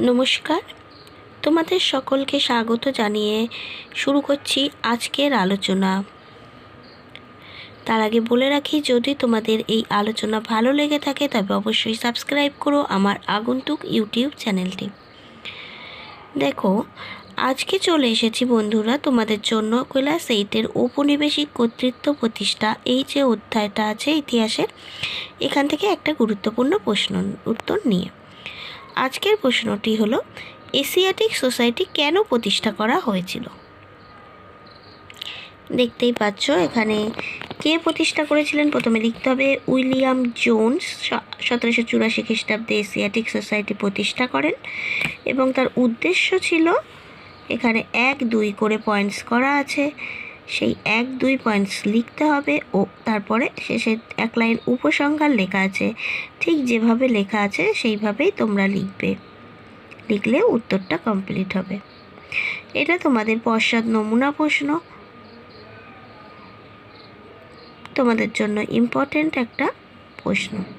নমস্কার। তোমাদের সকলকে স্বাগত জানিয়ে শুরু করছি আজকের আলোচনা। তার আগে বলে রাখি, যদি তোমাদের এই আলোচনা ভালো লেগে থাকে, তবে অবশ্যই সাবস্ক্রাইব করো আমার আগন্তুক ইউটিউব চ্যানেলটি। দেখো, আজকে চলে এসেছি বন্ধুরা তোমাদের জন্য ক্লাস এইটের ঔপনিবেশিক কর্তৃত্ব প্রতিষ্ঠা, এই যে অধ্যায়টা আছে ইতিহাসের, এখান থেকে একটা গুরুত্বপূর্ণ প্রশ্ন উত্তর নিয়ে। আজকের প্রশ্নটি হলো, এশিয়াটিক সোসাইটি কেন প্রতিষ্ঠা করা হয়েছিল? দেখতেই পাচ্ছ, এখানে কে প্রতিষ্ঠা করেছিলেন? প্রথমে লিখতে হবে, উইলিয়াম জোনস সতেরোশো চুরাশি খ্রিস্টাব্দে এশিয়াটিক সোসাইটি প্রতিষ্ঠা করেন এবং তার উদ্দেশ্য ছিল, এখানে এক দুই করে পয়েন্টস করা আছে। সেই এক, দুই পয়েন্টস লিখতে হবে ও তারপরে শেষে এক লাইন উপসংহার লেখা আছে। ঠিক যেভাবে লেখা আছে সেইভাবেই তোমরা লিখবে। লিখলে উত্তরটা কমপ্লিট হবে। এটা তোমাদের পশ্চাৎ নমুনা প্রশ্ন। তোমাদের জন্য ইম্পর্টেন্ট একটা প্রশ্ন।